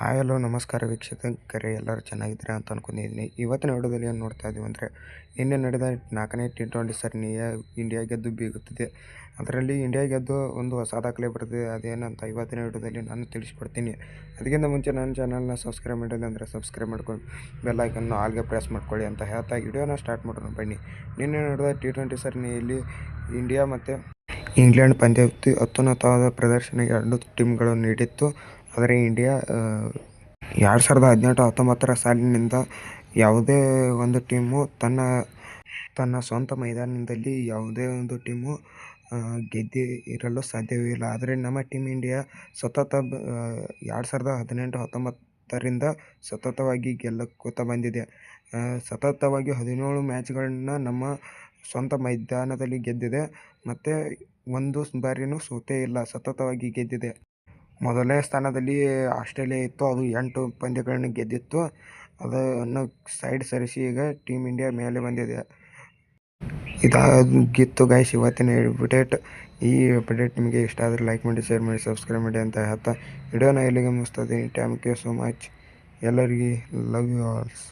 Hi, hello, ನಮಸ್ಕಾರ ವೀಕ್ಷಕರೇ, ಎಲ್ಲರೂ ಚೆನ್ನಾಗಿದ್ದೀರಾ ಅಂತ ಅಂದ್ಕೊಂಡಿದ್ದೀನಿ ಇವತ್ತಿನ ವಿಡಿಯೋದಲ್ಲಿ ಏನು ನೋಡ್ತಾ ಇದ್ದೀವಿ ಅಂದರೆ, ನಿನ್ನೆ ನಡೆದ ನಾಲ್ಕನೇ ಟಿ ಟ್ವೆಂಟಿ ಸರಣಿಯ ಇಂಡಿಯಾ ಗೆದ್ದು ಬೀಗುತ್ತಿದೆ. ಅದರಲ್ಲಿ ಇಂಡಿಯಾ ಗೆದ್ದು ಒಂದು ಹೊಸ ದಾಖಲೆ ಬರ್ತದೆ ಅದೇನಂತ ಇವತ್ತಿನ ವಿಡಿಯೋದಲ್ಲಿ ನಾನು ತಿಳಿಸ್ಕೊಡ್ತೀನಿ. ಅದಕ್ಕಿಂತ ಮುಂಚೆ ನನ್ನ ಚಾನಲ್ನ ಸಬ್ಸ್ಕ್ರೈಬ್ ಮಾಡಿಲ್ಲ ಅಂದರೆ ಸಬ್ಸ್ಕ್ರೈಬ್ ಮಾಡ್ಕೊಂಡು ಬೆಲ್ ಐಕನ್ನು ಆಲ್ಗೆ ಪ್ರೆಸ್ ಮಾಡ್ಕೊಳ್ಳಿ ಅಂತ ಹೇಳ್ತಾ ವಿಡಿಯೋನ ಸ್ಟಾರ್ಟ್ ಮಾಡೋಣ ಬನ್ನಿ. ನಿನ್ನೆ ನಡೆದ ಟಿ ಟ್ವೆಂಟಿ ಸರಣಿಯಲ್ಲಿ ಇಂಡಿಯಾ ಮತ್ತು ಇಂಗ್ಲೆಂಡ್ ಪಂದ್ಯ ಅತ್ಯುನ್ನತವಾದ ಪ್ರದರ್ಶನ ಎರಡು ಟೀಮ್ಗಳು ನೀಡಿತ್ತು. ಆದರೆ ಇಂಡಿಯಾ ಎರಡು ಸಾವಿರದ ಹದಿನೆಂಟು ಹತ್ತೊಂಬತ್ತರ ಸಾಲಿನಿಂದ ಯಾವುದೇ ಒಂದು ಟೀಮು ತನ್ನ ತನ್ನ ಸ್ವಂತ ಮೈದಾನದಲ್ಲಿ ಯಾವುದೇ ಒಂದು ಟೀಮು ಗೆದ್ದಿ ಇರಲು ಸಾಧ್ಯವಿಲ್ಲ. ಆದರೆ ನಮ್ಮ ಟೀಮ್ ಇಂಡಿಯಾ ಸತತ ಎರಡು ಸಾವಿರದ ಹದಿನೆಂಟು ಹತ್ತೊಂಬತ್ತರಿಂದ ಸತತವಾಗಿ ಗೆಲ್ಲುತ್ತಾ ಬಂದಿದೆ. ಸತತವಾಗಿ ಹದಿನೇಳು ಮ್ಯಾಚ್ಗಳನ್ನ ನಮ್ಮ ಸ್ವಂತ ಮೈದಾನದಲ್ಲಿ ಗೆದ್ದಿದೆ. ಮತ್ತು ಒಂದು ಬಾರಿಯೂ ಸೋತೇ ಇಲ್ಲ, ಸತತವಾಗಿ ಗೆದ್ದಿದೆ. ಮೊದಲನೇ ಸ್ಥಾನದಲ್ಲಿ ಆಸ್ಟ್ರೇಲಿಯಾ ಇತ್ತು. ಅದು ಎಂಟು ಪಂದ್ಯಗಳನ್ನು ಗೆದ್ದಿತ್ತು. ಅದನ್ನು ಸೈಡ್ ಸರಿಸಿ ಈಗ ಟೀಮ್ ಇಂಡಿಯಾ ಮೇಲೆ ಬಂದಿದೆ. ಇದಾಗಿತ್ತು ಗೈಸ್ ಇವತ್ತಿನ ಅಪ್ಡೇಟ್ ಈ ಅಪ್ಡೇಟ್ ನಿಮಗೆ ಇಷ್ಟ ಆದರೆ ಲೈಕ್ ಮಾಡಿ ಶೇರ್ ಮಾಡಿ ಸಬ್ಸ್ಕ್ರೈಬ್ ಮಾಡಿ ಅಂತ ಹೇಳ್ತಾ. ವಿಡಿಯೋನ ಎಲ್ಲಿಗೆ ಮುಗಿಸ್ತದೆ ಥ್ಯಾಂಕ್ ಯು ಸೊ ಮಚ್ ಎಲ್ಲರಿಗೆ ಲವ್ ಯು ಆಲ್ಸ್